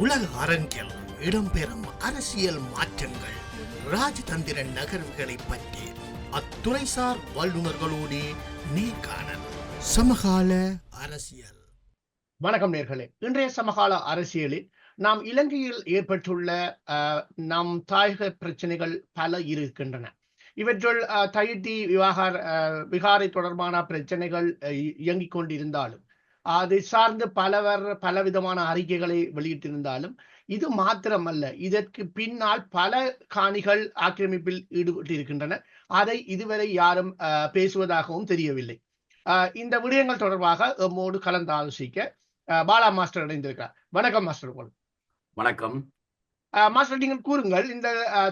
உலக அரங்கில் இடம்பெறும் அரசியல் மாற்றங்கள் ராஜதந்திர நகர்வுகளை பற்றி அத்துறைசார் வல்லுநர்களோடு நேர்காணல் சமகால அரசியல். வணக்கம் நேர்களே. இன்றைய சமகால அரசியலில் நாம் இலங்கையில் ஏற்பட்டுள்ள அஹ், நம் தாயக பிரச்சனைகள் பல இருக்கின்றன. இவற்றுள் அஹ், விவகார விகாரை தொடர்பான பிரச்சனைகள் அஹ், இயங்கிக் கொண்டிருந்தாலும் அது சார்ந்து பலவர் பலவிதமான அறிக்கைகளை வெளியிட்டிருந்தாலும் இது மாத்திரமல்ல. இதற்கு பின்னால் பல காணிகள் ஆக்கிரமிப்பில் ஈடுபட்டிருக்கின்றன. அதை இதுவரை யாரும் பேசுவதாகவும் தெரியவில்லை. இந்த விடயங்கள் தொடர்பாக எம்மோடு கலந்து ஆலோசிக்க பாலா மாஸ்டர் இணைந்திருக்கிறார். வணக்கம் மாஸ்டர் உங்களுக்கு வணக்கம். மாஸ்டர் நீங்கள் கூறுங்கள் இந்த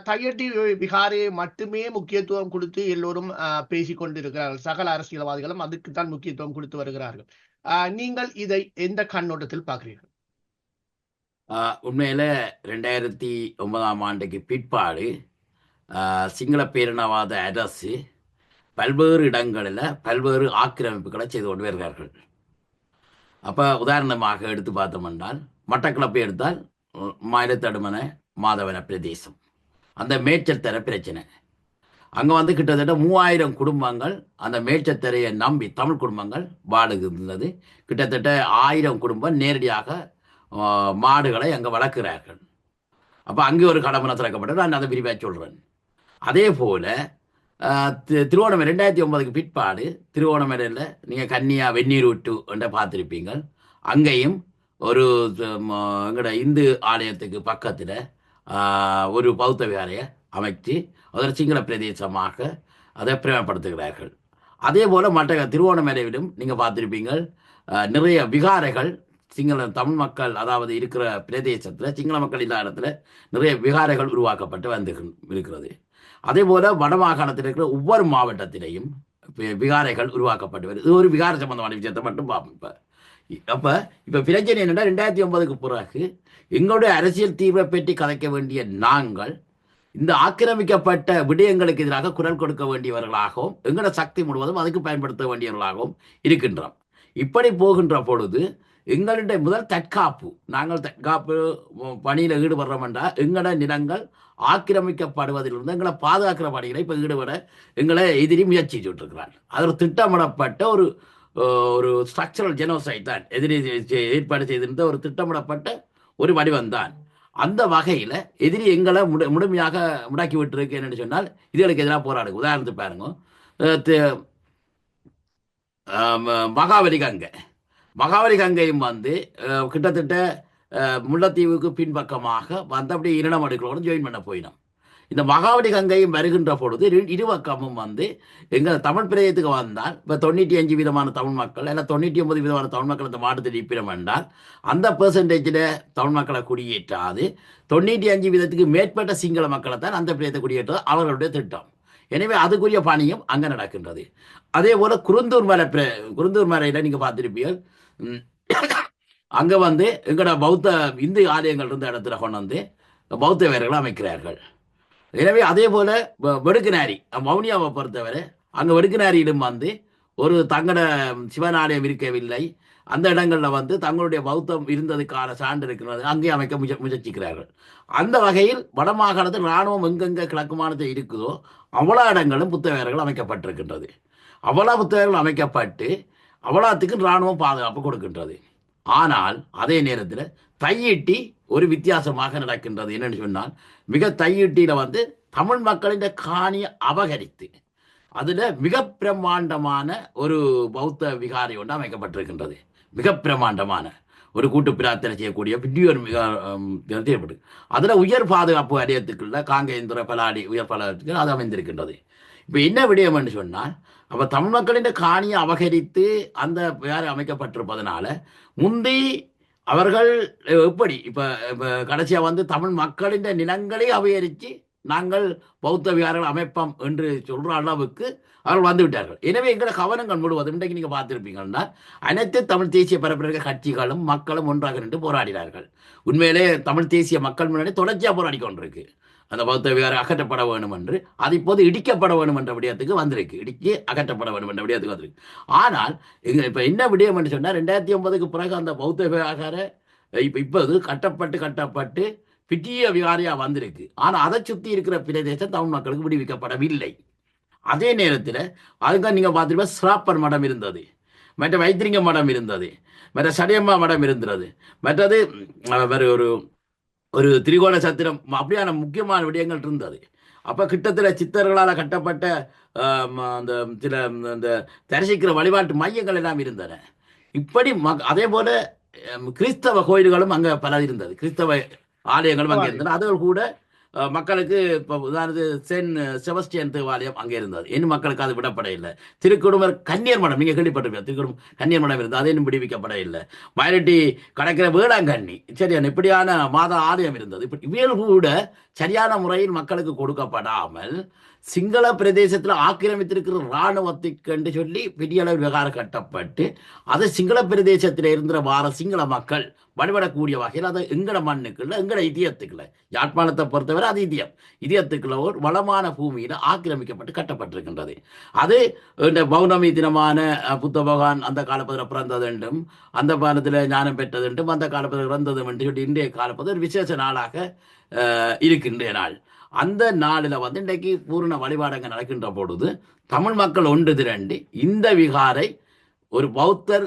தையட்டி விகாரை மட்டுமே முக்கியத்துவம் கொடுத்து எல்லோரும் பேசிக் கொண்டிருக்கிறார்கள் சகல அரசியல்வாதிகளும் அதுக்குத்தான் முக்கியத்துவம் கொடுத்து வருகிறார்கள். நீங்கள் இதை எந்த கண்ணோட்டத்தில் பார்க்கிறீர்கள்? ஆஹ் உண்மையில ரெண்டாயிரத்தி ஒன்பதாம் ஆண்டுக்கு பிற்பாடு சிங்கள பேரினவாத அரசு பல்வேறு இடங்களில் பல்வேறு ஆக்கிரமிப்புகளை செய்து கொண்டு வருகிறார்கள். அப்போ உதாரணமாக எடுத்து பார்த்தோம்னால் மட்டக்களப்பை எடுத்தால் உம், மயிலத்தடுமன மாதவன பிரதேசம். அந்த மேய்ச்சல் தர பிரச்சனை. அங்கே வந்து கிட்டத்தட்ட மூவாயிரம் குடும்பங்கள் அந்த மேய்ச்சத்திரையை நம்பி தமிழ் குடும்பங்கள் வாழுகின்றது. கிட்டத்தட்ட ஆயிரம் குடும்பம் நேரடியாக மாடுகளை அங்கே வளர்க்கிறார்கள். அப்போ அங்கே ஒரு கடமனை திறக்கப்பட்டது நான் அதை விரிவாக சொல்கிறேன் அதே போல் திருவோணமலை ரெண்டாயிரத்தி ஒன்பதுக்கு பிற்பாடு திருவோணமலையில் நீங்கள் கன்னியா வெந்நீர் விட்டு என்ற பார்த்துருப்பீங்க அங்கேயும் ஒரு ம- எங்களோட இந்து ஆலயத்துக்கு பக்கத்தில் ஒரு பௌத்த விகாரையை அமைத்து அதில் சிங்கள பிரதேசமாக அதை பிரேமப்படுத்துகிறார்கள் அதே போல் மற்ற திருவோணமலையிலும் நீங்கள் பார்த்துருப்பீங்க நிறைய விகாரைகள் சிங்கள தமிழ் மக்கள் அதாவது இருக்கிற பிரதேசத்தில் சிங்கள மக்கள் இல்லாத இடத்துல நிறைய விகாரைகள் உருவாக்கப்பட்டு வந்து இருக்கிறது. அதே போல் வடமாகாணத்தில் இருக்கிற ஒவ்வொரு மாவட்டத்திலையும் விகாரைகள் உருவாக்கப்பட்டு வருது. இது ஒரு விகார சம்பந்தமான விஷயத்தை மட்டும் பார்ப்போம் இப்போ. அப்போ இப்போ பிரச்சனை என்னென்னா ரெண்டாயிரத்தி ஒன்பதுக்கு பிறகு எங்களுடைய அரசியல் தீர்வை பற்றி கதைக்க வேண்டிய நாங்கள் இந்த ஆக்கிரமிக்கப்பட்ட விடயங்களுக்கு எதிராக குரல் கொடுக்க வேண்டியவர்களாகவும் எங்களோட சக்தி முழுவதும் அதுக்கு பயன்படுத்த வேண்டியவர்களாகவும் இருக்கின்றோம். இப்படி போகின்ற பொழுது எங்களுடைய முதல் தற்காப்பு நாங்கள் தற்காப்பு பணியில் ஈடுபடுறோம் என்றால் எங்களோட நிலங்கள் ஆக்கிரமிக்கப்படுவதிலிருந்து எங்களை பாதுகாக்கிற பணிகளை இப்போ ஈடுபட எங்களை எதிரி முயற்சி இருக்கிறார் அது ஒரு திட்டமிடப்பட்ட ஒரு ஒரு ஸ்ட்ரக்சரல் ஜெனோசைட் தான் எதிரி ஏற்பாடு செய்திருந்த ஒரு திட்டமிடப்பட்ட ஒரு வடிவம் தான். அந்த வகையில் எதிரி எங்களை முட முழுமையாக முடக்கி விட்டுருக்கு என்னென்னு சொன்னால் இதுகளுக்கு எதிராக போராடுங்க உதாரணத்துக்கு பாருங்க. மகாவலி கங்கை. மகாவலி கங்கையும் வந்து கிட்டத்தட்ட முல்லைத்தீவுக்கு பின்பக்கமாக வந்து அப்படியே இரணம் அடுக்களோடு ஜாயின் பண்ண போயினோம். இந்த மகாவடி கங்கையும் வருகின்ற பொழுது இரு இருபக்கமும் வந்து எங்கள் தமிழ் பிரதேசத்துக்கு வந்தால் இப்போ தொண்ணூற்றி அஞ்சு விதமான தமிழ் மக்கள் இல்லை தொண்ணூற்றி ஒன்பது விதமான தமிழ் மக்கள் இந்த மாவட்டத்தில் இருப்பிடம் என்றால் அந்த பெர்சன்டேஜில் தமிழ் மக்களை குடியேற்றாது. தொண்ணூற்றி அஞ்சு விதத்துக்கு மேற்பட்ட சிங்கள மக்களை தான் அந்த பிரதேசத்தை குடியேற்றது அவர்களுடைய திட்டம். எனவே அதுக்குரிய பணியும் அங்கே நடக்கின்றது. அதே போல் குருந்தூர் மலை பிர குருந்தூர் மலையில் நீங்கள் பார்த்துருப்பீர்கள் அங்கே வந்து எங்களோட பௌத்த இந்து ஆலயங்கள் இருந்த இடத்துல கொண்டு வந்து பௌத்த வீரர்களை அமைக்கிறார்கள். எனவே அதே போல வ- வெடுக்குநாரி மௌனியாவை பொறுத்தவரை அங்கே வெடுக்குநாரியிலும் வந்து ஒரு தங்கட சிவனாலயம் இருக்கவில்லை. அந்த இடங்களில் வந்து தங்களுடைய பௌத்தம் இருந்ததுக்கான சான்று இருக்கிறது. அங்கே அமைக்க முய முயற்சிக்கிறார்கள். அந்த வகையில் வடமாகாணத்தில் இராணுவம் எங்கெங்கே கிழக்கு இருக்குதோ அவ்வளோ இடங்களும் புத்தகர்கள் அமைக்கப்பட்டிருக்கின்றது. அவ்வளோ புத்தகங்கள் அமைக்கப்பட்டு அவ்வளோத்துக்கு இராணுவம் பாதுகாப்பு கொடுக்கின்றது. ஆனால் அதே நேரத்தில் தையிட்டி ஒரு வித்தியாசமாக நடக்கின்றது. என்னென்னு சொன்னால் மிக தையிட்டியில் வந்து தமிழ் மக்களின் காணியை அபகரித்து அதில் மிக பிரம்மாண்டமான ஒரு பௌத்த விகாரை ஒன்று அமைக்கப்பட்டிருக்கின்றது. மிக பிரம்மாண்டமான ஒரு கூட்டு பிரார்த்தனை செய்யக்கூடிய பிடியோர் மிக தேவைப்பட்டு அதில் உயர் பாதுகாப்பு வலயத்துக்குள்ள காங்கேந்திர பலாடி உயர் பலாடிக்கு அது அமைந்திருக்கின்றது. இப்போ என்ன விடயம் என்று சொன்னால் அப்போ தமிழ் மக்களின் காணியை அபகரித்து அந்த வேறு அமைக்கப்பட்டிருப்பதனால முந்தி அவர்கள் எப்படி? இப்போ இப்போ கடைசியாக வந்து தமிழ் மக்களின் நிலங்களை அபகரித்து நாங்கள் பௌத்த விகாரங்கள் அமைப்போம் என்று சொல்கிற அளவுக்கு அவர்கள் வந்து விட்டார்கள். எனவே எங்களை கவனங்கள் முழுவதும் இன்றைக்கு நீங்கள் பார்த்துருப்பீங்கன்னா அனைத்து தமிழ் தேசிய பரப்புரைக்க கட்சிகளும் மக்களும் ஒன்றாக நின்று போராடினார்கள். உண்மையிலே தமிழ் தேசிய மக்கள் முன்னாடி தொடர்ச்சியாக போராடி கொண்டிருக்கு. அந்த பௌத்த விகாரம் அகற்றப்பட வேண்டும் என்று அது இப்போது இடிக்கப்பட வேண்டும் என்ற விடயத்துக்கு வந்திருக்கு. இடிக்கி அகற்றப்பட வேண்டும் என்ற விடயத்துக்கு வந்திருக்கு. ஆனால் இங்க இப்போ என்ன விடயம் என்று சொன்னால் ரெண்டாயிரத்தி ஒன்பதுக்கு பிறகு அந்த பௌத்த விகார இப்போ இப்போது கட்டப்பட்டு கட்டப்பட்டு பிட்டிய விகாரியா வந்திருக்கு. ஆனால் அதை சுற்றி இருக்கிற பிரதேசம் தமிழ் மக்களுக்கு விடுவிக்கப்படவில்லை. அதே நேரத்தில் அதுதான் நீங்கள் பார்த்துருப்பா சிராப்பர் மடம் இருந்தது. மற்ற வைத்திரிங்க மடம் இருந்தது. மற்ற சடையம்மா மடம் இருந்தது. மற்றது வேறு ஒரு ஒரு திரிகோண சத்திரம் அப்படியான முக்கியமான விடயங்கள் இருந்தது. அப்ப கிட்டத்தட்ட சித்தர்களால் கட்டப்பட்ட அந்த சில அந்த தரிசிக்கிற வழிபாட்டு மையங்கள் எல்லாம் இருந்தன. இப்படி மக் அதே போல கிறிஸ்தவ கோயில்களும் அங்க பல இருந்தது. கிறிஸ்தவ ஆலயங்களும் அங்கே இருந்தன. அதுகள் கூட மக்களுக்கு இப்போ உதாரணத்து சென் செபஸ்டியன் தேவாலயம் அங்கே இருந்தது. இன்னும் மக்களுக்கு அது விடப்பட இல்லை. திருக்குடும்பர் கன்னியர் மடம் நீங்கள் கேள்விப்பட்டிருப்பீங்க. திருக்குடும் கன்னியர் மடம் இருந்தது. அது இன்னும் விடுவிக்கப்பட இல்லை. மயிலட்டி கடற்கிற வேளாங்கண்ணி சரியான இப்படியான மாத ஆலயம் இருந்தது. இப்படி இவைகள் கூட சரியான முறையில் மக்களுக்கு கொடுக்கப்படாமல் சிங்கள பிரதேசத்தில் ஆக்கிரமித்திருக்கிற இராணுவத்துக்கு என்று சொல்லி பெரிய அளவில் விவகாரம் கட்டப்பட்டு அது சிங்கள பிரதேசத்தில் இருந்த வார சிங்கள மக்கள் வழிபடக்கூடிய வகையில் அது எங்கட மண்ணுக்குள்ள எங்கட இதயத்துக்குள்ள யாழ்ப்பாணத்தை பொறுத்தவரை அது இதயம். இதயத்துக்குள்ள ஒரு வளமான பூமியில் ஆக்கிரமிக்கப்பட்டு கட்டப்பட்டிருக்கின்றது. அது இந்த பௌர்ணமி தினமான புத்த பகவான் அந்த காலப்பதில் பிறந்தது என்றும் அந்த பானத்தில் ஞானம் பெற்றது என்றும் அந்த காலப்பதில் இறந்தது என்று சொல்லி இன்றைய காலப்பதில் ஒரு விசேஷ நாளாக இருக்கின்ற நாள். அந்த நாளில் வந்து இன்றைக்கு பூரண வழிபாடங்க நடக்கின்ற பொழுது தமிழ் மக்கள் ஒன்று திரண்டு இந்த விகாரை ஒரு பௌத்தர்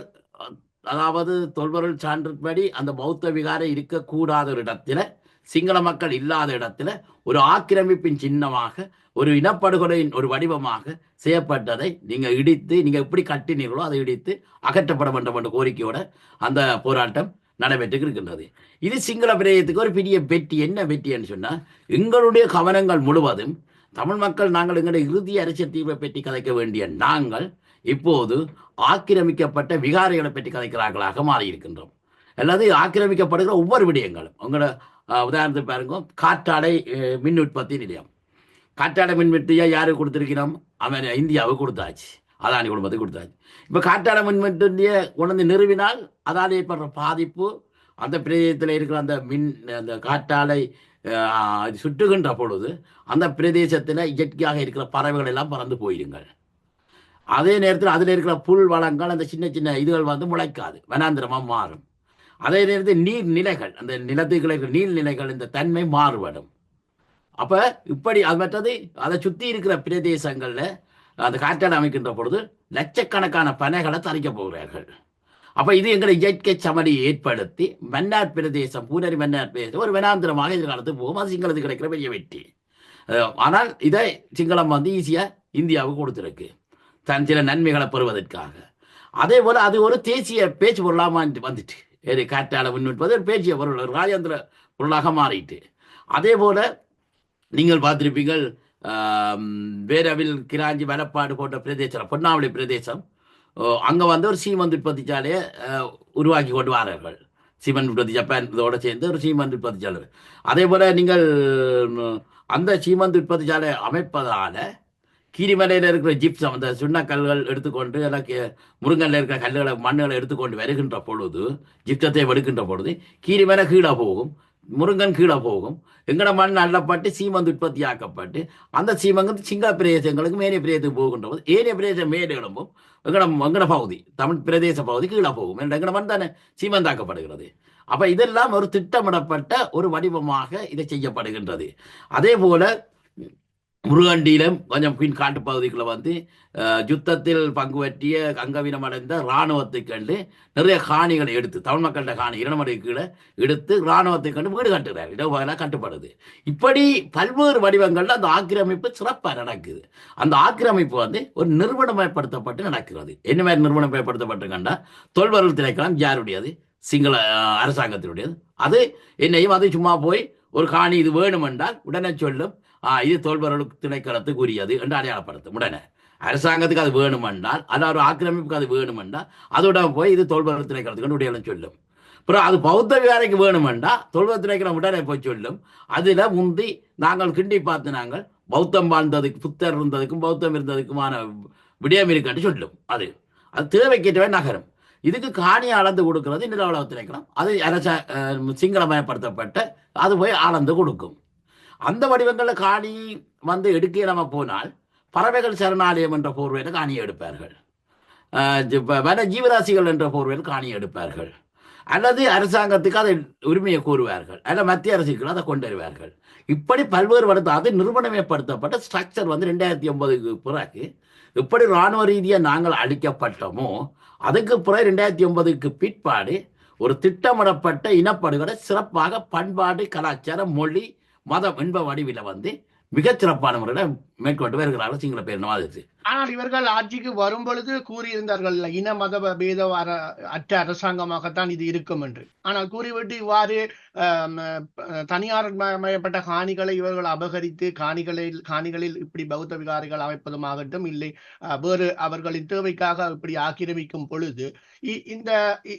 அதாவது தொல்பொருள் சான்றுபடி அந்த பௌத்த விகாரை இருக்கக்கூடாத ஒரு இடத்துல சிங்கள மக்கள் இல்லாத இடத்துல ஒரு ஆக்கிரமிப்பின் சின்னமாக ஒரு இனப்படுகொலையின் ஒரு வடிவமாக செய்யப்பட்டதை நீங்கள் இடித்து நீங்கள் எப்படி கட்டினீர்களோ அதை இடித்து அகற்றப்பட வேண்டும் என்ற கோரிக்கையோட அந்த போராட்டம் நடைபெற்று இருக்கின்றது இது சிங்கள பிரதேசத்துக்கு ஒரு பெரிய வெற்றி. என்ன வெற்றின்னு சொன்னால் எங்களுடைய கவனங்கள் முழுவதும் தமிழ் மக்கள் நாங்கள் எங்களுடைய இறுதி அரசியல் தீர்வை பற்றி கதைக்க வேண்டிய நாங்கள் இப்போது ஆக்கிரமிக்கப்பட்ட விகாரிகளை பற்றி கதைக்கிறார்களாக மாறியிருக்கின்றோம். அல்லது ஆக்கிரமிக்கப்படுகிற ஒவ்வொரு விடயங்களும். உங்களோட உதாரணத்துக்கு பாருங்க காற்றாடை மின் உற்பத்தி நிலையம். காற்றாடை மின் உற்பத்தியை யாருக்கு கொடுத்துருக்கிறோம்? அவன் இந்தியாவுக்கு கொடுத்தாச்சு. அதானி குடும்பத்துக்கு கொடுத்தாச்சு. இப்போ காற்றாலை மின் உணர்ந்து கொண்டு வந்து நிறுவினால் அதால் ஏற்படுற பாதிப்பு அந்த பிரதேசத்தில் இருக்கிற அந்த மின் அந்த காற்றாலை அது சுட்டுகின்ற பொழுது அந்த பிரதேசத்தில் இயற்கையாக இருக்கிற பறவைகள் எல்லாம் பறந்து போயிருங்கள். அதே நேரத்தில் அதில் இருக்கிற புல் வளங்கள் அந்த சின்ன சின்ன இதுகள் வந்து முளைக்காது வனாந்திரமாக மாறும். அதே நேரத்தில் நீர் நிலைகள் அந்த நிலத்துக்கு இருக்கிற நீர்நிலைகள் இந்த தன்மை மாறுபடும். அப்போ இப்படி அது மற்றது அதை சுற்றி இருக்கிற பிரதேசங்களில் அந்த காற்றாலை அமைக்கின்ற பொழுது லட்சக்கணக்கான பனைகளை தரிக்க போகிறார்கள். அப்போ இது எங்களை இயற்கை சமடி ஏற்படுத்தி மன்னார் பிரதேசம் பூனரி மன்னார் பிரதேசம் ஒரு வனாந்திரமாக எதிர்காலத்துக்கு போகும். அது சிங்களத்துக்கு கிடைக்கிற பெரிய வெற்றி. ஆனால் இதை சிங்களம் வந்து ஈஸியாக இந்தியாவுக்கு கொடுத்துருக்கு. தன் சில நன்மைகளை பெறுவதற்காக. அதே போல் அது ஒரு தேசிய பேச்சு பொருளாக வந்துட்டு. ஏறி காற்றாலை முன்னிற்பது ஒரு பேச்சிய பொருள் ராஜேந்திர பொருளாக மாறிட்டு. அதே போல் நீங்கள் பார்த்துருப்பீங்கள் வேரவில் கிராஞ்சி வனப்பாடு போன்ற பிரதேசம் பொன்னாவளி பிரதேசம். அங்கே வந்து ஒரு சீமந்த் உற்பத்தி சாலையை உருவாக்கி கொண்டு வாரார்கள். சீமன் உற்பத்தி ஜப்பான் இதோட சேர்ந்து ஒரு சீமந்த் உற்பத்தி சாலை அதே போல் நீங்கள் அந்த சீமந்த் உற்பத்தி சாலை அமைப்பதால் கீரிமலையில் இருக்கிற ஜிப்சம் அந்த சுண்ணக்கல்கள் எடுத்துக்கொண்டு எனக்கு கீ- முருங்கல்ல இருக்கிற கல்லுகளை மண்ணுகளை எடுத்துக்கொண்டு வருகின்ற பொழுது ஜிப்சத்தை எடுக்கின்ற பொழுது கீரிமலை கீழே போகும். முருங்கன் கீழே போகும். எங்கட மண் அள்ளப்பட்டு சீமந்து உற்பத்தி ஆக்கப்பட்டு அந்த சீமங்கிறது சிங்கள பிரதேசங்களுக்கு மேலே பிரதேசத்துக்கு போகின்ற போது ஏனைய பிரதேசம் மேலே எழும்பும் எங்கட எங்கட பகுதி தமிழ் பிரதேச பகுதி கீழே போகும். என்ற எங்கட மண் தானே சீமந்தாக்கப்படுகிறது. அப்ப இதெல்லாம் ஒரு திட்டமிடப்பட்ட ஒரு வடிவமாக இதை செய்யப்படுகின்றது. அதே போல முருகண்டியிலும் கொஞ்சம் பின் காட்டு பகுதிக்குள்ள வந்து யுத்தத்தில் பங்கு பற்றிய அங்கவீனம் அடைந்த இராணுவத்தை கண்டு நிறைய காணிகளை எடுத்து தமிழ் மக்கள்கிட்ட காணி இரண்டு கீழே எடுத்து இராணுவத்தை கண்டு வீடு கட்டுகிறார் இடவகையில் கட்டுப்படுது. இப்படி பல்வேறு வடிவங்களில் அந்த ஆக்கிரமிப்பு சிறப்பாக நடக்குது. அந்த ஆக்கிரமிப்பு வந்து ஒரு நிறுவனமயப்படுத்தப்பட்டு நடக்கிறது. என்ன மாதிரி நிறுவனமயப்படுத்தப்பட்டிருக்கண்டா தொல்வரல் திணைக்களம் யாருடையது? சிங்கள அரசாங்கத்தினுடையது. அது என்னையும் அது சும்மா போய் ஒரு காணி இது வேணுமென்றால் உடனே சொல்லும். இது தொல்வரல் திணைக்களத்துக்கு உரியது என்று அடையாளப்படுத்தும். உடனே அரசாங்கத்துக்கு அது வேணுமென்றால் அதாவது ஆக்கிரமிப்புக்கு அது வேணுமென்றால் அதோட போய் இது தொல்வரல் திணைக்களத்துக்கு உடையாளம் சொல்லும். அப்புறம் அது பௌத்த விகாரைக்கு வேணுமெண்டா தொல்வரல் திணைக்களம் உடனே போய் சொல்லும். அதில் முந்தி நாங்கள் கிண்டி பார்த்து நாங்கள் பௌத்தம் வாழ்ந்ததுக்கு புத்தர் இருந்ததுக்கும் பௌத்தம் இருந்ததுக்குமான விடயம் இருக்கான்னு சொல்லும். அது அது தேவைக்கேற்றவே நகரும். இதுக்கு காணி அளந்து கொடுக்கிறது நிலவளவு திணைக்களம். அது அரச சிங்களமயப்படுத்தப்பட்ட அது போய் அளந்து கொடுக்கும். அந்த வடிவங்களில் காணி வந்து எடுக்க நம்ம போனால் பறவைகள் சரணாலயம் என்ற போர்வையில் காணி எடுப்பார்கள். வன ஜீவராசிகள் என்ற போர்வையில் காணி எடுப்பார்கள். அல்லது அரசாங்கத்துக்கு அதை உரிமையை கூறுவார்கள் அல்ல மத்திய அரசுக்கு அதை கொண்டு வருவார்கள் இப்படி பல்வேறு படுத்த அது நிறுவனமயப்படுத்தப்பட்ட ஸ்ட்ரக்சர் வந்து ரெண்டாயிரத்தி ஒன்பதுக்கு பிறகு எப்படி இராணுவ ரீதியாக நாங்கள் அழிக்கப்பட்டோமோ அதுக்கு பிறகு ரெண்டாயிரத்தி ஒன்பதுக்கு பிற்பாடு ஒரு திட்டமிடப்பட்ட இனப்படுகொலை சிறப்பாக பண்பாடு கலாச்சாரம் மொழி மதம் என்ப வடிவில் வந்து மிகச் சிறப்பான முறையில் மேற்கொண்டு வருகிறார்கள். சிங்கள பேர் ஆனால் இவர்கள் ஆட்சிக்கு வரும் பொழுது கூறியிருந்தார்கள் இன மத பேத அற்ற அரசாங்கமாகத்தான் இது இருக்கும் என்று. ஆனால் கூறிவிட்டு இவ்வாறு தனியார் மயப்பட்ட காணிகளை இவர்கள் அபகரித்து காணிகளில் காணிகளில் இப்படி பௌத்த விகாரிகள் அமைப்பதுமாகட்டும் இல்லை வேறு அவர்களின் தேவைக்காக இப்படி ஆக்கிரமிக்கும் பொழுது இ- இந்த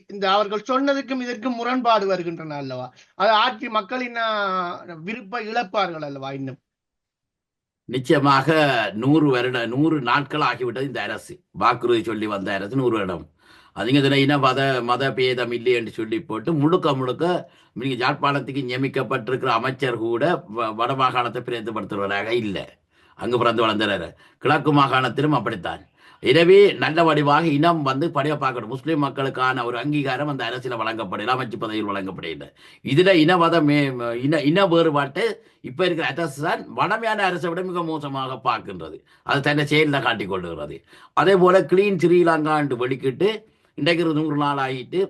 இந்த அவர்கள் சொன்னதுக்கும் இதற்கும் முரண்பாடு வருகின்றன அல்லவா? அது ஆட்சி மக்களின் விருப்ப இழப்பார்கள் அல்லவா இன்னும்? நிச்சயமாக நூறு வருட நூறு நாட்கள் ஆகிவிட்டது இந்த அரசு. வாக்குறுதி சொல்லி வந்த அரசு நூறு வருடம். அதுங்க இதில் மத மத பேதம் இல்லை என்று சொல்லி போட்டு முழுக்க முழுக்க நீங்கள் யாழ்ப்பாணத்துக்கு நியமிக்கப்பட்டிருக்கிற அமைச்சர் கூட வ- வட மாகாணத்தை பிரதிபடுத்துவதாக இல்லை. அங்கு பிறந்து வளர்ந்துறாரு கிழக்கு மாகாணத்திலும் அப்படித்தான். எனவே நல்ல வடிவாக இனம் வந்து படைய பார்க்கணும். முஸ்லீம் மக்களுக்கான ஒரு அங்கீகாரம் அந்த அரசியல் வழங்கப்படல அமைச்சு பதவியில் வழங்கப்படல. இதில் இன மே இன இன வேறுபாட்டை இப்போ இருக்கிற அரசு தான் வடமையான அரசை விட மிக மோசமாக பார்க்கின்றது. அது தன்னை செயலில் காட்டிக் கொள்ளுகிறது. அதே போல கிளீன் ஸ்ரீலங்காண்டு வெளிக்கிட்டு இன்றைக்கு ஒரு நூறு நாள் ஆகிட்டு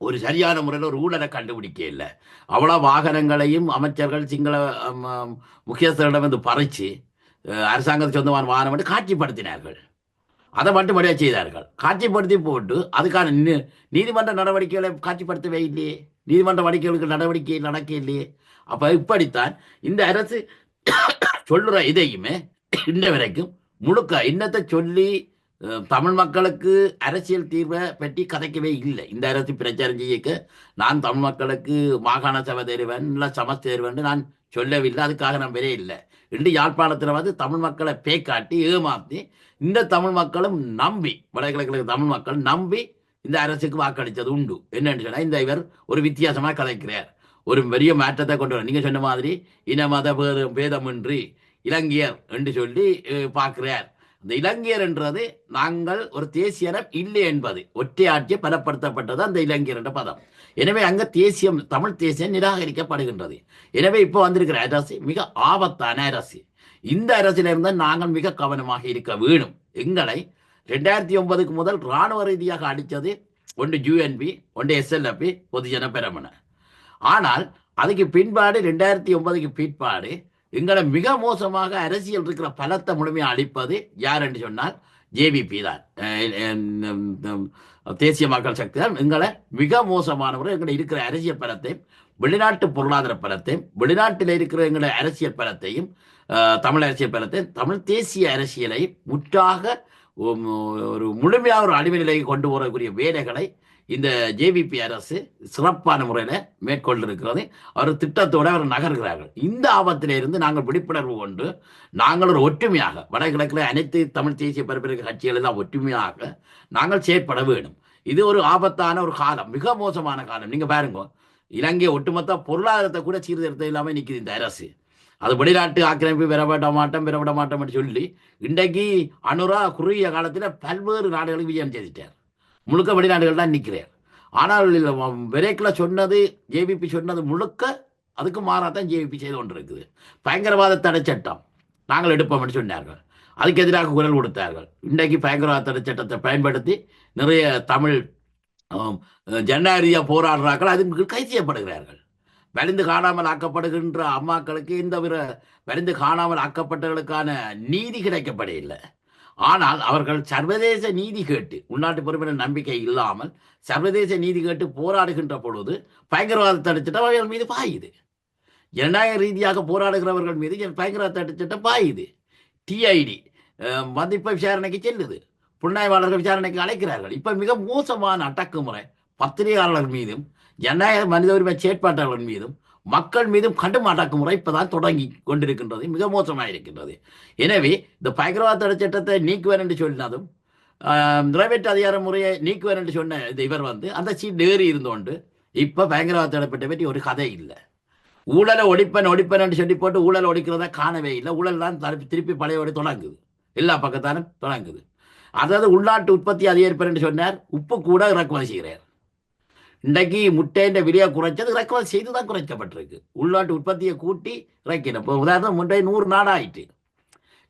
ஒரு சரியான முறையில் ஒரு ஊழலை கண்டுபிடிக்க இல்லை. அவ்வளோ வாகனங்களையும் அமைச்சர்கள் சிங்கள முக்கியஸ்தரிடம் வந்து பறிச்சு அஹ், அரசாங்கத்துக்கு சொந்தமான வாகனம் வந்து காட்சிப்படுத்தினார்கள். அதை மட்டும் மட்டும்படியாக செய்தார்கள். காட்சிப்படுத்தி போட்டு அதுக்கான நீதிமன்ற நடவடிக்கைகளை காட்சிப்படுத்தவே இல்லையே. நீதிமன்ற வடிக்கைகளுக்கு நடவடிக்கை நடக்க இல்லையே. அப்போ இப்படித்தான் இந்த அரசு சொல்லுற இதையுமே இன்ன வரைக்கும் முழுக்க இன்னத்தை சொல்லி தமிழ் மக்களுக்கு அரசியல் தீர்வை பற்றி கதைக்கவே இல்லை. இந்த அரசு பிரச்சாரம் செய்யக்க நான் தமிழ் மக்களுக்கு மாகாண சபை தேர்வேன் இல்லை சமஸ் தேர்வேன் நான் சொல்லவில்லை. அதுக்காக நான் வரே இல்லை இன்று யாழ்ப்பாணத்தில் வந்து தமிழ் மக்களை பேக்காட்டி ஏமாத்தி இந்த தமிழ் மக்களும் நம்பி வடகிழக்கு தமிழ் மக்கள் நம்பி இந்த அரசுக்கு வாக்களித்தது உண்டு. என்னன்னு சொன்னால் இந்த இவர் ஒரு வித்தியாசமாக கதைக்கிறார். ஒரு பெரிய மாற்றத்தை கொண்டு வர நீங்கள் சொன்ன மாதிரி இன மத பேதமின்றி இலங்கையர் என்று சொல்லி பார்க்கிறார். இந்த இலங்கையர் என்றது நாங்கள் ஒரு தேசிய இல்லை என்பது. ஒற்றை ஆட்சியை பலப்படுத்தப்பட்டது அந்த இலங்கையர் என்ற பதம். எனவே அங்க தேசியம் தமிழ் தேசியம் நிராகரிக்கப்படுகின்றது. எனவே இப்போ வந்திருக்கிற அரசு மிக ஆபத்தான அரசு. இந்த அரசிலிருந்து நாங்கள் மிக கவனமாக இருக்க வேணும். எங்களை ரெண்டாயிரத்தி ஒன்பதுக்கு முதல் ராணுவ ரீதியாக அடித்தது ஒன்று யூஎன்பி ஒன்று எஸ்எல்எஃபி பொதுஜன பெரமன. ஆனால் அதுக்கு பின்பாடு ரெண்டாயிரத்தி ஒன்பதுக்கு பின்பாடு எங்களை மிக மோசமாக அரசியல் இருக்கிற பலத்தை முழுமையாக அளிப்பது யார் என்று சொன்னால் ஜேவிபி தான். தேசிய மக்கள் சக்தி தான். எங்களை மிக மோசமானவர் எங்களை இருக்கிற அரசியல் பலத்தையும் வெளிநாட்டு பொருளாதார பலத்தையும் வெளிநாட்டில் இருக்கிற எங்களை அரசியல் பலத்தையும் தமிழ் அரசியல் பலத்தையும் தமிழ் தேசிய அரசியலை முற்றாக ஒரு முழுமையாக ஒரு அடிமை நிலையை கொண்டு வரக்கூடிய வேலைகளை இந்த ஜேவிபி அரசு சிறப்பான முறையில் மேற்கொண்டிருக்கிறது. அவர் திட்டத்தோடு அவர் நகர்கிறார்கள். இந்த ஆபத்திலிருந்து நாங்கள் விழிப்புணர்வு கொண்டு நாங்கள் ஒரு ஒற்றுமையாக வடகிழக்கில் அனைத்து தமிழ் தேசிய பரப்பிற்கு கட்சிகள் எல்லாம் ஒற்றுமையாக நாங்கள் செயற்பட வேண்டும். இது ஒரு ஆபத்தான ஒரு காலம் மிக மோசமான காலம். நீங்கள் பாருங்க இலங்கை ஒட்டுமொத்த பொருளாதாரத்தை கூட சீர்திருத்தம் இல்லாமல் நிற்குது இந்த அரசு. அது வெளிநாட்டு ஆக்கிரமிப்பு பெறப்பட மாட்டோம் பெறப்பட மாட்டோம்னு சொல்லி இன்றைக்கு அனுரா குறுகிய காலத்தில் பல்வேறு நாடுகளுக்கு விஜயம் செய்துட்டார். முழுக்க வெளிநாடுகள் தான் நிற்கிறார் ஆனால் விரைக்கில் சொன்னது ஜேபிபி சொன்னது முழுக்க அதுக்கு மாறாதான் ஜேபிபி செய்து கொண்டிருக்குது. பயங்கரவாத தடை சட்டம். நாங்கள் எடுப்போம்னு சொன்னார்கள். அதுக்கு எதிராக குரல் கொடுத்தார்கள். இன்றைக்கு பயங்கரவாத தடை சட்டத்தை பயன்படுத்தி நிறைய தமிழ் ஆம், ஜனநாயக ரீதியாக போராடுறார்கள். அதுக்கு கைது செய்யப்படுகிறார்கள். வலிந்து காணாமல் ஆக்கப்படுகின்ற அம்மாக்களுக்கு இந்த விர வலிந்து காணாமல் ஆக்கப்பட்டவர்களுக்கான நீதி கிடைக்கப்பட இல்லை ஆனால் அவர்கள் சர்வதேச நீதி கேட்டு உள்நாட்டு பொறுப்பினர் நம்பிக்கை இல்லாமல் சர்வதேச நீதி கேட்டு போராடுகின்ற பொழுது பயங்கரவாத தடுச்சட்டம் அவர்கள் மீது பாயுது. ஜனநாயக ரீதியாக போராடுகிறவர்கள் மீது பயங்கரவாத தடுச்சட்டம் பாயுது. டிஐடி வந்து இப்போ விசாரணைக்கு செல்லுது. புலனாய்வாளர்கள் விசாரணைக்கு அழைக்கிறார்கள். இப்போ மிக மோசமான அடக்குமுறை பத்திரிகையாளர்கள் மீதும் ஜனநாயக மனித உரிமை செயற்பாட்டாளர்கள் மீதும் மக்கள் மீதும் கடும் அடக்குமுறை இப்போதான் தொடங்கி கொண்டிருக்கின்றது. மிக மோசமாக இருக்கின்றது எனவே இந்த பயங்கரவாத தடை சட்டத்தை நீக்குவேன் என்று சொன்னதும் நிறைவேற்று அதிகார முறையை நீக்குவேன் என்று சொன்ன இந்த இவர் வந்து அந்த சீட் ஏறி இருந்தோண்டு இப்போ பயங்கரவாத தடைப்பட்ட பற்றி ஒரு கதை இல்லை. ஊழலை ஒழிப்பன் ஒழிப்பன் என்று சொல்லி போட்டு ஊழல் ஒழிக்கிறத காணவே இல்லை. ஊழல் தான் திருப்பி திருப்பி பழையபடி தொடங்குது. எல்லா பக்கத்தாலும் தொடங்குது. அதாவது உள்நாட்டு உற்பத்தி அதிகரிப்பேன் என்று சொன்னார். உப்பு கூட இறக்குமதி செய்கிறார். இன்றைக்கு முட்டையின் விலையை குறைச்சது இறக்குமதி செய்து தான் குறைக்கப்பட்டிருக்கு. உள்நாட்டு உற்பத்தியை கூட்டி இறக்கணும் இப்போ உதாரணம் முட்டை நூறு நாடாயிட்டு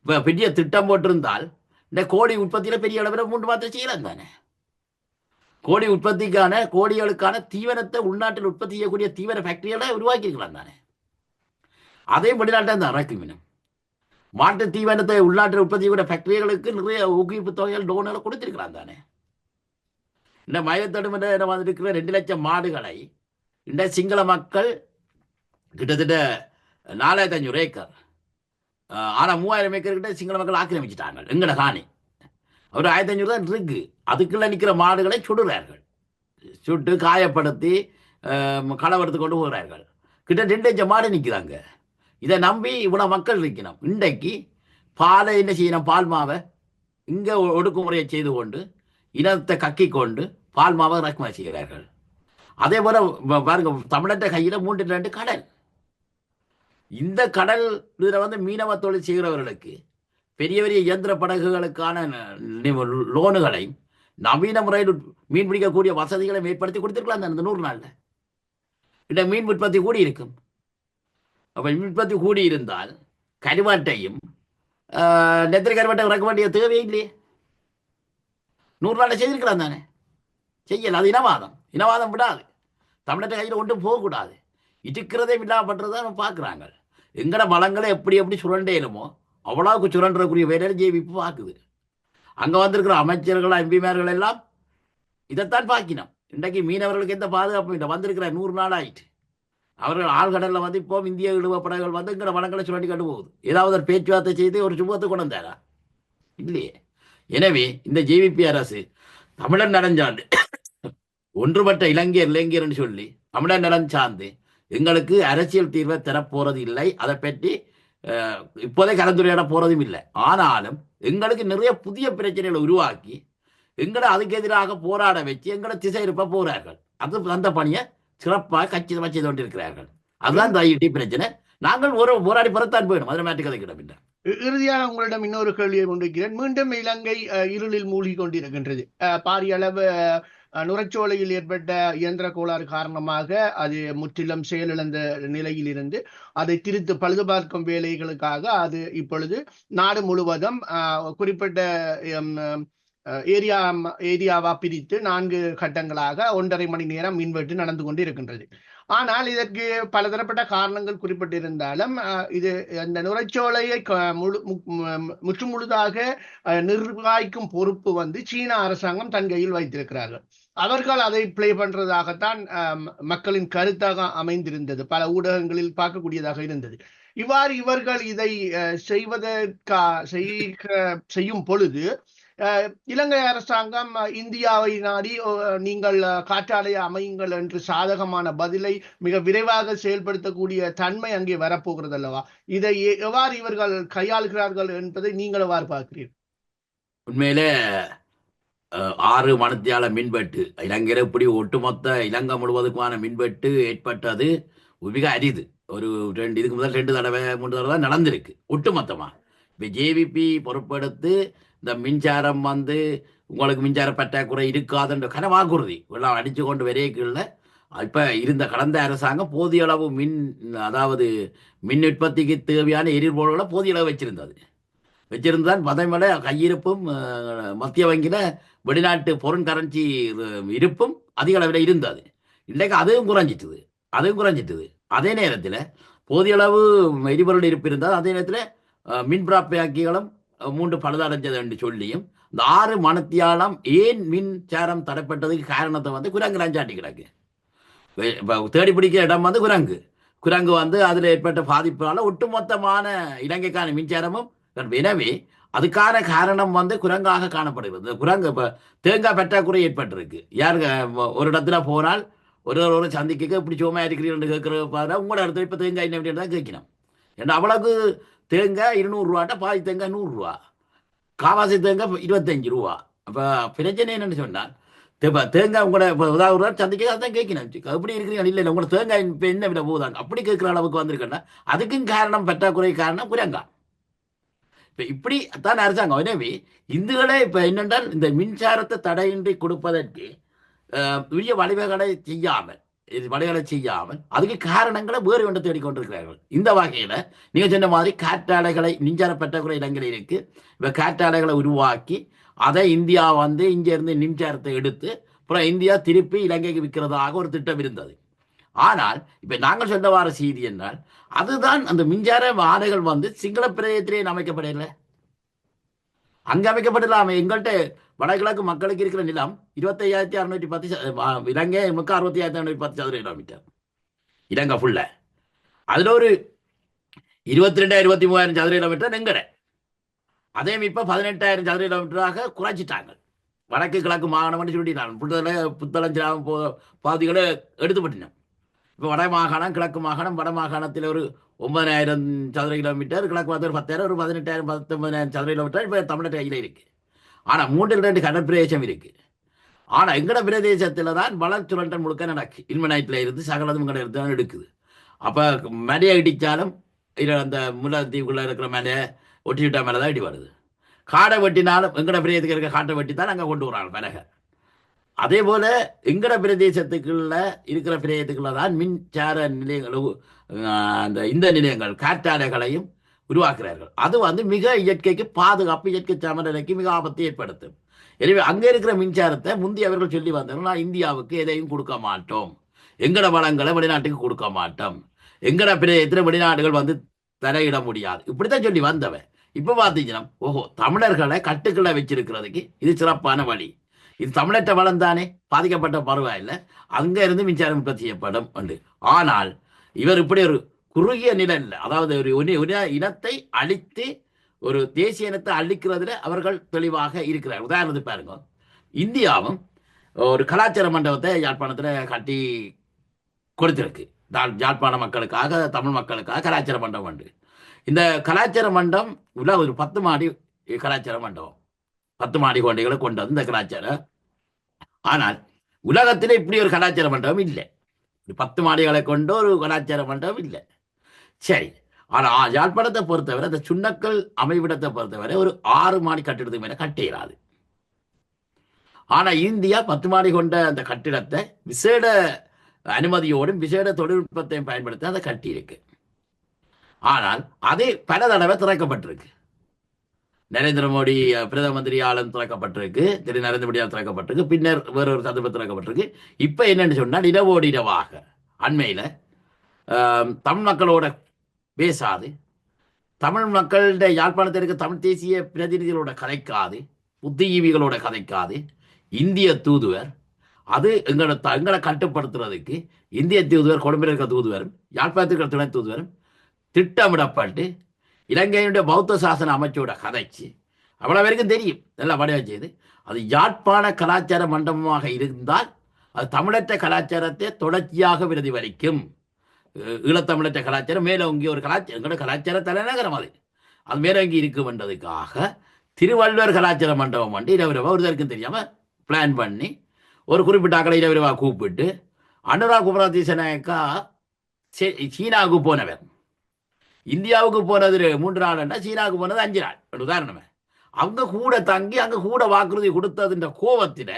இப்போ பெரிய திட்டம் போட்டிருந்தால் இந்த கோழி உற்பத்தியில் பெரிய அளவில் மூன்று மாத்திரம் செய்யலாம் தானே? கோழி உற்பத்திக்கான கோழிகளுக்கான தீவனத்தை உள்நாட்டில் உற்பத்தி செய்யக்கூடிய தீவன ஃபேக்டரிகளை உருவாக்கியிருக்கலாம் தானே? அதையும் வெளிநாட்டை தான் இறக்குமினும் மாட்டு தீவனத்தை உள்நாட்டில் உற்பத்தி செய்யக்கூடிய ஃபேக்டரிகளுக்கு நிறைய ஊக்குவிப்பு தொகைகள் லோன்களை கொடுத்துருக்கலாம் தானே? இந்த மயத்தடும் என்ன வந்திருக்கிற ரெண்டு லட்சம் மாடுகளை. இந்த சிங்கள மக்கள் கிட்டத்தட்ட நாலாயிரத்தி அஞ்சூறு ஏக்கர். ஆனால் மூவாயிரம் ஏக்கர் கிட்ட சிங்கள மக்கள் ஆக்கிரமிச்சிட்டாங்க எங்கட காணி. ஒரு ஆயிரத்தி அஞ்சூறு தான் இருக்கு. அதுக்குள்ள நிற்கிற மாடுகளை சுடுறார்கள். சுட்டு காயப்படுத்தி ஆஹ் களவெடுத்து கொண்டு போகிறார்கள் கிட்ட ரெண்டு லட்சம் மாடு நிற்கிறாங்க இதை நம்பி இவ்வளோ மக்கள் இருக்கணும். இன்றைக்கு பாலை என்ன செய்யணும்? பால் மாவை இங்கே ஒடுக்குமுறையை செய்து கொண்டு இனத்தை கக்கி கொண்டு பால் மாவை இறக்குமதி செய்கிறார்கள். அதே போல பாருங்க தமிழற்ற கையில மூன்று ரெண்டு கடல். இந்த கடல் இதில் வந்து மீனவ தொழில் செய்கிறவர்களுக்கு பெரிய பெரிய இயந்திர படகுகளுக்கான லோனுகளை நவீன முறையில் மீன் பிடிக்கக்கூடிய வசதிகளை ஏற்படுத்தி கொடுத்துருக்கலாம் அந்த நூறு நாளில். இல்லை மீன் உற்பத்தி கூடி இருக்கும். அப்போ மீன் உற்பத்தி கூடி இருந்தால் கருவாட்டையும் நெத்திரி கருவாட்டை இறக்க வேண்டிய தேவையே இல்லையே. நூறு நாளை செய்திருக்கிறான் தானே? செய்யல. அது இனவாதம். இனவாதம் விடாது. தமிழக கையில் ஒன்றும் போகக்கூடாது. இருக்கிறதே இல்லாம நம்ம பார்க்குறாங்க. எங்கட வளங்களை எப்படி எப்படி சுரண்டேனுமோ அவ்வளோக்கு சுரண்டக்கூடிய வேலையில் ஜேவிப்பு பார்க்குது. அங்கே வந்திருக்கிற அமைச்சர்கள் எம்பிமார்கள் எல்லாம் இதைத்தான் பார்க்கணும் இன்றைக்கு மீனவர்களுக்கு எந்த பாதுகாப்பும் இல்லை. வந்திருக்கிற நூறு நாள் ஆயிட்டு. அவர்கள் ஆழ்கடலில் வந்து இப்போ இந்திய இழுவப்படைகள் படகுகள் வந்து இங்கிற வளங்களை சுரண்டி கண்டு போகுது. ஏதாவது ஒரு பேச்சுவார்த்தை செய்து ஒரு சுபத்தை கொண்டு வந்தாரா? இல்லையே. எனவே இந்த ஜேவிபி அரசு தமிழர் நலன் சார்ந்து ஒன்றுபட்ட இளைஞர் இளைஞர்னு சொல்லி தமிழர் நலன் சார்ந்து எங்களுக்கு அரசியல் தீர்வை தரப்போறது இல்லை. அதை பற்றி அஹ், இப்போதே கலந்துரையாட போறதும் இல்லை. ஆனாலும் எங்களுக்கு நிறைய புதிய பிரச்சனைகளை உருவாக்கி எங்களை அதுக்கு எதிராக போராட வச்சு எங்களை திசை இருப்ப போறார்கள். அது அந்த பணியை சிறப்பாக கச்சிதமாக செய்து கொண்டிருக்கிறார்கள். அதுதான் தையிட்டி பிரச்சனை. நாங்கள் ஒரு போராடி புறத்தான் போயிடும். அதில் மாற்றி கதை இல்லை. இறுதியாக உங்களிடம் இன்னொரு கேள்வியை கொண்டிருக்கிறேன். மீண்டும் இலங்கை இருளில் மூழ்கி கொண்டிருக்கின்றது. அஹ், பாரிய அளவு அஹ், நுரைச்சோலையில் ஏற்பட்ட இயந்திர கோளாறு காரணமாக அது முற்றிலும் செயலிழந்த நிலையில் இருந்து அதை திருத்து பழுது பார்க்கும் வேலைகளுக்காக அது இப்பொழுது நாடு முழுவதும் அஹ், குறிப்பிட்ட ஏரியா ஏரியாவா பிரித்து நான்கு கட்டங்களாக ஒன்றரை மணி நேரம் மின்வெட்டு நடந்து கொண்டு இருக்கின்றது. ஆனால் இதற்கு பலதரப்பட்ட காரணங்கள் குறிப்பிட்டிருந்தாலும் அஹ், இது அந்த நுரைச்சோலையை க- முழு மு- முற்றுமுழுதாக அஹ், பொறுப்பு வந்து சீன அரசாங்கம் தன் கையில் வைத்திருக்கிறார்கள். அவர்கள் அதை பிளே பண்றதாகத்தான் அஹ், மக்களின் கருத்தாக அமைந்திருந்தது. பல ஊடகங்களில் பார்க்கக்கூடியதாக இருந்தது. இவ்வாறு இவர்கள் இதை அஹ், செய்வதற்கா செய்யும் பொழுது இலங்கை அரசாங்கம் இந்தியாவை நாடி நீங்கள் அஹ், காற்றாலை அமையுங்கள் என்று சாதகமான பதிலை மிக விரைவாக செயல்படுத்தக்கூடிய தன்மை அங்கே வரப்போகிறது அல்லவா இதை எவ்வாறு இவர்கள் கையாளுகிறார்கள் என்பதை நீங்கள் எவ்வாறு பார்க்கிறீர்கள்? உண்மையிலே ஆறு மனத்தியால மின்வெட்டு இலங்கையில் இப்படி ஒட்டுமொத்த இலங்கை முழுவதுக்குமான மின்வெட்டு ஏற்பட்டது மிக அரிது. ஒரு ரெண்டு இதுக்கு முதல் ரெண்டு தடவை மூன்று தடவை தான் நடந்திருக்கு ஒட்டுமொத்தமா. இப்போ ஜேவிபி பொறுப்பெடுத்து இந்த மின்சாரம் வந்து உங்களுக்கு மின்சார பற்றாக்குறை இருக்காதுன்ற கன வாக்குறுதி எல்லாம் அடித்து கொண்டு வரையக்குள்ள இப்போ இருந்த கடந்த அரசாங்கம் போதிய அளவு மின் அதாவது மின் உற்பத்திக்கு தேவையான எரிபொருளை போதிய அளவு வச்சிருந்தது. வச்சிருந்தான் பதவிமலை கையிருப்பும் மத்திய வங்கியில் வெளிநாட்டு பொருள் கரன்சி இருப்பும் அதிக அளவில் இருந்தது. இன்றைக்கு அதுவும் குறைஞ்சிட்டுது. அதுவும் குறைஞ்சிட்டுது. அதே நேரத்தில் போதிய அளவு எரிபொருள் இருப்பு இருந்தால் அதே நேரத்தில் மின் பிராப்பியாக்கிகளும் மூன்று பழுதடைஞ்சது என்று சொல்லியும் இந்த ஆறு மணத்தியாலம் ஏன் மின்சாரம் தடைப்பட்டதுக்கு காரணத்தை வந்து குரங்கு ரஞ்சாட்டி கிடக்கு வே- தேடி பிடிக்கிற இடம் வந்து குரங்கு. குரங்கு வந்து அதில் ஏற்பட்ட பாதிப்பால் ஒட்டுமொத்தமான இலங்கைக்கான மின்சாரமும் எனவே அதுக்கான காரணம் வந்து குரங்காக காணப்படுகிறது. இந்த குரங்கு இப்போ தேங்காய் பற்றாக்குறை ஏற்பட்டிருக்கு. யாருங்க ஒரு இடத்துல போனால் ஒரு ஒரு சந்திக்க இப்படி சும்மா இருக்கிறீர்கள் கேட்குற பாரு உங்களோட இடத்துல இப்போ தேங்காய் என்ன அப்படின்னு தான் கேட்கணும். ஏன்னா அவ்வளவுக்கு தேங்காய் இருநூறுவாட்ட பாதி தேங்காய் நூறுரூவா. காவாசி தேங்காய் இருபத்தஞ்சு ரூபா. அப்போ பிரச்சனை என்னன்னு சொன்னால் இப்போ தேங்காய் உங்களோட இப்போ உதாரணம் சந்தைக்கு அதான் கேட்கணும் எப்படி இருக்கிறீங்க இல்லை இல்லை உங்களோட தேங்காய் இப்போ என்ன விட போதாங்க அப்படி கேட்குற அளவுக்கு வந்திருக்கேன்னா அதுக்கும் காரணம் பற்றாக்குறை காரணம் குரங்கா இப்போ இப்படி தான் அரசாங்கம். எனவே இந்துக்களே இப்போ என்னென்றால் இந்த மின்சாரத்தை தடையின்றி கொடுப்பதற்கு உரிய வழிவகைகளை செய்யாமல் இது வழிகளை செய்யாமல் அதுக்கு காரணங்களை வேறு ஒன்று தேடிக்கொண்டிருக்கிறார்கள். இந்த வகையில் நீங்கள் சொன்ன மாதிரி காற்றாலைகளை மின்சார பற்றாக்குறை இடங்கள் இருக்கு. இப்போ காற்றாலைகளை உருவாக்கி அதை இந்தியா வந்து இங்கேருந்து மின்சாரத்தை எடுத்து அப்புறம் இந்தியா திருப்பி இலங்கைக்கு விற்கிறதாக ஒரு திட்டம் இருந்தது. ஆனால் இப்போ நாங்கள் சொன்னவாறு செய்தி என்றால் அதுதான் அந்த மின்சார ஆலைகள் வந்து சிங்கள பிரதேசத்திலே அமைக்கப்படலை. அங்கே அமைக்கப்படலாமே. எங்கள்கிட்ட வடகிழக்கு மக்களுக்கு இருக்கிற நிலம் இருபத்தி ஐயாயிரத்தி அறுநூற்றி பத்து இலங்கை முக்க அறுபத்தி ஐயாயிரத்தி அறுநூற்றி பத்து சதுர கிலோமீட்டர் இலங்கை ஃபுல்ல அதில் ஒரு இருபத்தி ரெண்டாயிரம் இருபத்தி மூவாயிரம் சதுர கிலோமீட்டர் நெங்கடை அதே இப்ப பதினெட்டாயிரம் சதுர கிலோமீட்டராக குறைச்சிட்டாங்க. வடக்கு கிழக்கு மாகாணம்னு சொல்லிட்டாங்க புத்தல புத்தளஞ்சிராம பகுதிகளை எடுத்துப்பட்டினோம் இப்போ வட மாகாணம் கிழக்கு மாகாணம் வட மாகாணத்தில் ஒரு ஒன்பதாயிரம் சதுர கிலோமீட்டர் கிழக்கு பார்த்து ஒரு பத்தாயிரம் ஒரு பதினெட்டாயிரம் பத்தொன்பதாயிரம் சதுர கிலோமீட்டர் இப்போ தமிழ்நாட்டு கையில் இருக்கு. ஆனால் மூன்றில் ரெண்டு கடற்பிரதேசம் இருக்கு. ஆனால் எங்கட பிரதேசத்தில் தான் வளர் சுரண்டல் முழுக்க நடக்கு. இல்மநாயத்தில் இருந்து சகலதும் கடை இருந்து தான் எடுக்குது. அப்போ மலையை இடித்தாலும் இது அந்த முல்லைத்தீவுக்குள்ளே இருக்கிற மேலே ஒட்டி விட்டா மேலே தான் இடி வருது. காடை வெட்டினாலும் எங்கட பிரதேசத்துக்கு இருக்க காட்டை வெட்டி தான் அங்கே கொண்டு வராங்க மிளக அதே போல எங்கட பிரதேசத்துக்குள்ள இருக்கிற பிரதேசத்துக்குள்ள தான் மின்சார நிலையங்கள் அந்த இந்த நிலையங்கள் காற்றாலைகளையும் உருவாக்குறார்கள் அது வந்து மிக இயற்கைக்கு பாதுகாப்பு இயற்கை சமநிலைக்கு மிக ஆபத்தை ஏற்படுத்தும். எனவே அங்கே இருக்கிற மின்சாரத்தை முந்தியவர்கள் சொல்லி வந்தார்கள் நான் இந்தியாவுக்கு எதையும் கொடுக்க மாட்டோம். எங்கட வளங்களை வெளிநாட்டுக்கு கொடுக்க மாட்டோம். எங்கட பிரதேசத்தில் வெளிநாடுகள் வந்து தரையிட முடியாது. இப்படித்தான் சொல்லி வந்தவன். இப்போ பார்த்தீங்கன்னா ஓஹோ தமிழர்களை கட்டுக்களை வச்சிருக்கிறதுக்கு இது சிறப்பான வழி. இது தமிழற்ற வளம் தானே பாதிக்கப்பட்ட பரவாயில்ல அங்கே இருந்து மின்சாரம் உற்பத்தி செய்யப்படும் உண்டு. ஆனால் இவர் இப்படி ஒரு குறுகிய நிலையில் அதாவது ஒரு இனத்தை அழித்து ஒரு தேசிய இனத்தை அழிக்கிறதுல அவர்கள் தெளிவாக இருக்கிறார். உதாரணத்துக்கு பாருங்க. இந்தியாவும் ஒரு கலாச்சார மண்டபத்தை யாழ்ப்பாணத்தில் கட்டி கொடுத்திருக்கு. யாழ்ப்பாண மக்களுக்காக தமிழ் மக்களுக்காக கலாச்சார மண்டபம் உண்டு. இந்த கலாச்சார மண்டபம் உள்ள ஒரு பத்து மாடி கலாச்சார மண்டபம். பத்து மாடி கொண்டைகளை வந்து இந்த கலாச்சாரம் ஆனால் உலகத்திலே இப்படி ஒரு கலாச்சார மண்டபம் இல்லை. பத்து மாடிகளை கொண்டு ஒரு கலாச்சார மண்டபம் இல்லை. சரி. ஆனா யாழ்ப்பாணத்தை பொறுத்தவரை அந்த சுண்ணக்கல் அமைவிடத்தை பொறுத்தவரை ஒரு ஆறு மாடி கட்டிடத்துக்கு மேல கட்டிடாது ஆனா இந்தியா பத்து மாடி கொண்ட அந்த கட்டிடத்தை விசேட அனுமதியோடும் விசேட தொழில்நுட்பத்தையும் பயன்படுத்தி அதை கட்டியிருக்கு. ஆனால் அதே பல தடவை திறக்கப்பட்டிருக்கு. நரேந்திர மோடி பிரதம மந்திரியாலும் திறக்கப்பட்டிருக்கு. திரு. நரேந்திர மோடியால் திறக்கப்பட்டிருக்கு. பின்னர் வேறொரு சந்தர்ப்பம் திறக்கப்பட்டிருக்கு. இப்ப என்னன்னு சொன்னால் இரவோடு இரவாக அண்மையில தமிழ் மக்களோட பேசாது. தமிழ் மக்களுடைய யாழ்ப்பாணத்திற்கு தமிழ் தேசிய பிரதிநிதிகளோட கதைக்காது புத்திஜீவிகளோட கதைக்காது. இந்திய தூதுவர் அது எங்களை த- எங்களை கட்டுப்படுத்துறதுக்கு இந்திய தூதுவர் கொழும்பில் இருக்க தூதுவரும் யாழ்ப்பாணத்திற்கு துணை தூதுவரும் திட்டமிடப்பட்டு இலங்கையினுடைய பௌத்த சாசன அமைச்சோட கதைச்சு அவ்வளோ வரைக்கும் தெரியும் நல்லா வடிவ செய்து. அது யாழ்ப்பாண கலாச்சார மண்டபமாக இருந்தால் அது தமிழற்ற கலாச்சாரத்தை தொடர்ச்சியாக பிரதிபலிக்கும். ஈழத்தமிழற்ற கலாச்சாரம் மேலோங்கி ஒரு கலாச்சாரம் எங்களோட கலாச்சார தலைநகரம் அது. அது மேலோங்கி இருக்குமென்றதுக்காக திருவள்ளுவர் கலாச்சார மண்டபம் வந்து இரவிரவா ஒருத்தருக்கும் தெரியாமல் பிளான் பண்ணி ஒரு குறிப்பிட்ட ஆக்களை இரவிரவா கூப்பிட்டு அனுராக் குமரதீசனாக்கா சீனாவுக்கு போனவர். இந்தியாவுக்கு போனது மூன்று நாள்னா சீனாவுக்கு போனது அஞ்சு நாள். ஒரு உதாரணமே. அவங்க கூட தங்கி அங்கே கூட வாக்குறுதி கொடுத்ததுன்ற கோவத்தில்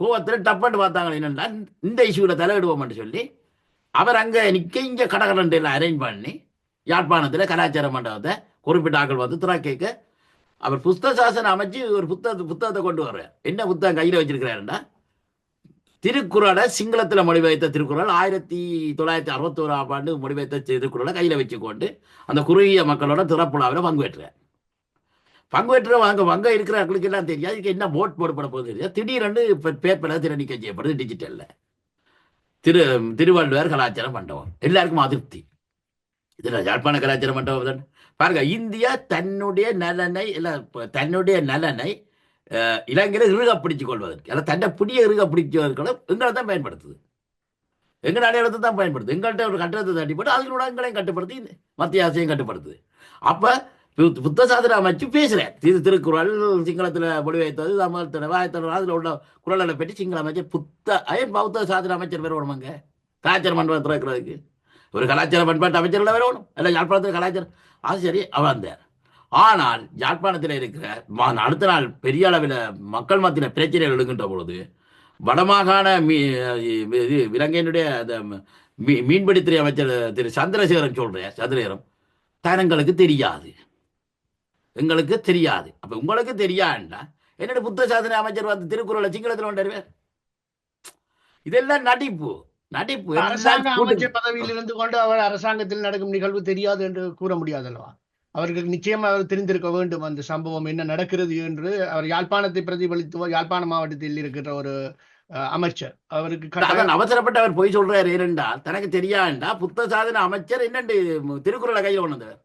கோவத்தில் டப்பன்னு பார்த்தாங்க என்னென்னா இந்த இஷ்யூவில் தலையிடுவோம்னு சொல்லி அவர் அங்கே நிற்க இங்கே கடகரண்டு அரேஞ்ச் பண்ணி யாழ்ப்பாணத்தில் கலாச்சார மண்டபத்தை குறிப்பிட்ட ஆக்கள் வந்து திறக்கைக்க அவர் புஸ்தக சாசனம் அமைச்சு ஒரு புத்தகத்தை புத்தகத்தை கொண்டு வர்றார். என்ன புத்தகம் கையில் வச்சிருக்கிறாருன்னா திருக்குறளை சிங்களத்தில் மொழிபெயர்த்த திருக்குறள் ஆயிரத்தி தொள்ளாயிரத்தி அறுபத்தோராம் ஆண்டு மொழிபெயர்த்த திருக்குறளை கையில் வச்சுக்கொண்டு அந்த குறுகிய மக்களோட திறப்புலாவில் பங்குபெற்றார். பங்குபெற்ற வாங்க வங்க இருக்கிறவங்களுக்கு எல்லாம் தெரியாது இதுக்கு என்ன போட் போடப்பட போகுது தெரியாது. திடீரென்று பேப்பரில் திறனிக்க செய்யப்படுது டிஜிட்டலில் திரு திருவள்ளுவர் கலாச்சார மண்டபம். எல்லாருக்கும் அதிருப்தி. இதுல யாழ்ப்பாண கலாச்சார மண்டபம் தானே? பாருங்க இந்தியா தன்னுடைய நலனை இல்ல தன்னுடைய நலனை இலங்கையில் இலங்கையில இறுக பிடிச்சுக் கொள்வதற்கு அல்ல தன்னை பிடிய இறுக பிடிச்சவர்களை எங்களை தான் பயன்படுத்துது. எங்கள் அடையாளத்தை தான் பயன்படுத்துது. எங்கள்கிட்ட ஒரு கட்டணத்தை தட்டி போட்டு அதுகளோட எங்களையும் கட்டுப்படுத்தி மத்திய அரசையும் கட்டுப்படுத்துது. அப்போ புத்த சாதனை அமைச்சு பேசுறேன் திரு திருக்குறள் சிங்களத்துல மொழிபெயர்த்தது தமிழ் வாயத்தன அதுல உள்ள குரல்களை பற்றி சிங்கள அமைச்சர் புத்த ஏன் பௌத்த சாதன அமைச்சர் பேர் வேணுமாங்க? கலாச்சார மண்டபம் திறக்கிறதுக்கு ஒரு கலாச்சார பண்பாட்டு அமைச்சர்கள் வேற வேணும். இல்ல யாழ்ப்பாணத்தில் கலாச்சாரம் அது சரி அவர் வந்தார் ஆனால் யாழ்ப்பாணத்தில் இருக்கிற ம- அடுத்த நாள் பெரிய அளவில் மக்கள் மத்தியில் பிரச்சனைகள் எழுகின்ற பொழுது வடமாகாண மீ இது இலங்கையினுடைய அந்த மீ- மீன்பிடித்துறை அமைச்சர் திரு சந்திரசேகரன் சொல்றேன் சந்திரசேகரம் தனங்களுக்கு தெரியாது. எங்களுக்கு தெரியாது. அப்ப உங்களுக்கு தெரியாண்டா? என்னோட புத்த சாதனை அமைச்சர் வந்து திருக்குறளை சிங்களத்தில் கொண்டாருவார் இதெல்லாம் நடிப்பு. நடிப்பு. அரசாங்க அமைச்சர் பதவியில் இருந்து கொண்டு அவர் அரசாங்கத்தில் நடக்கும் நிகழ்வு தெரியாது என்று கூற முடியாதல்லவா? அவர்களுக்கு நிச்சயம் அவர் தெரிந்திருக்க வேண்டும் அந்த சம்பவம் என்ன நடக்கிறது என்று. அவர் யாழ்ப்பாணத்தை பிரதிபலித்து யாழ்ப்பாண மாவட்டத்தில் இருக்கிற ஒரு அமைச்சர். அவருக்கு அவசரப்பட்டு அவர் போய் சொல்றாரு ஏனென்றால் தனக்கு தெரியாண்டா? புத்த சாதன அமைச்சர் என்னண்டு திருக்குறளை கையில் கொண்டு வந்தவர்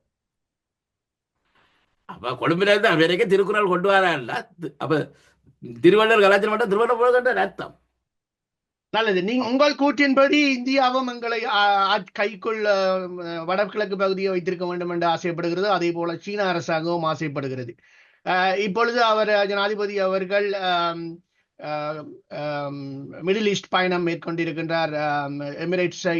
அப்ப கொழும்புல இருந்து அமெரிக்க திருக்குறள் கொண்டு வரான்ல. அப்ப திருவள்ளுவர் கலாச்சாரம் மட்டும் திருவள்ளுவர் போதுன்ற அர்த்தம். நல்லது. நீங்க உங்கள் கூற்றின்படி இந்தியாவும் எங்களை ஆ- கைக்குள் வடகிழக்கு பகுதியை வைத்திருக்க வேண்டும் என்று ஆசைப்படுகிறது. அதே போல சீன அரசாங்கமும் ஆசைப்படுகிறது. இப்பொழுது அவர் ஜனாதிபதி அவர்கள் அஹ் மிடில் ஈஸ்ட் பயணம் மேற்கொண்டிருக்கின்றார். எமிரேட்ஸை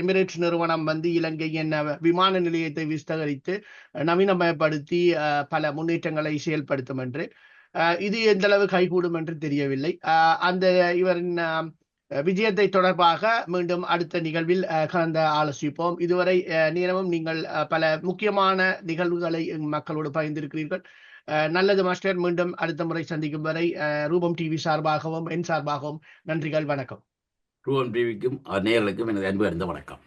எமிரேட்ஸ் நிறுவனம் வந்து இலங்கையின் விமான நிலையத்தை விஸ்தகரித்து நவீனமயப்படுத்தி பல முன்னேற்றங்களை செயல்படுத்தும் என்று. அஹ் இது எந்த அளவு கைகூடும் என்று தெரியவில்லை. அஹ் அந்த இவரின் விஜயத்தை தொடர்பாக மீண்டும் அடுத்த நிகழ்வில் அஹ், கலந்து ஆலோசிப்போம். இதுவரை அஹ், நேரமும் நீங்கள் பல முக்கியமான நிகழ்வுகளை மக்களோடு பகிர்ந்திருக்கிறீர்கள். நல்லது மாஸ்டர். மீண்டும் அடுத்த முறை சந்திக்கும் வரை ரூபம் டிவி சார்பாகவும் என் சார்பாகவும் நன்றிகள் வணக்கம். ரூபம் டிவிக்கும் நேர்களுக்கும் எனது அன்பு அறிந்த வணக்கம்.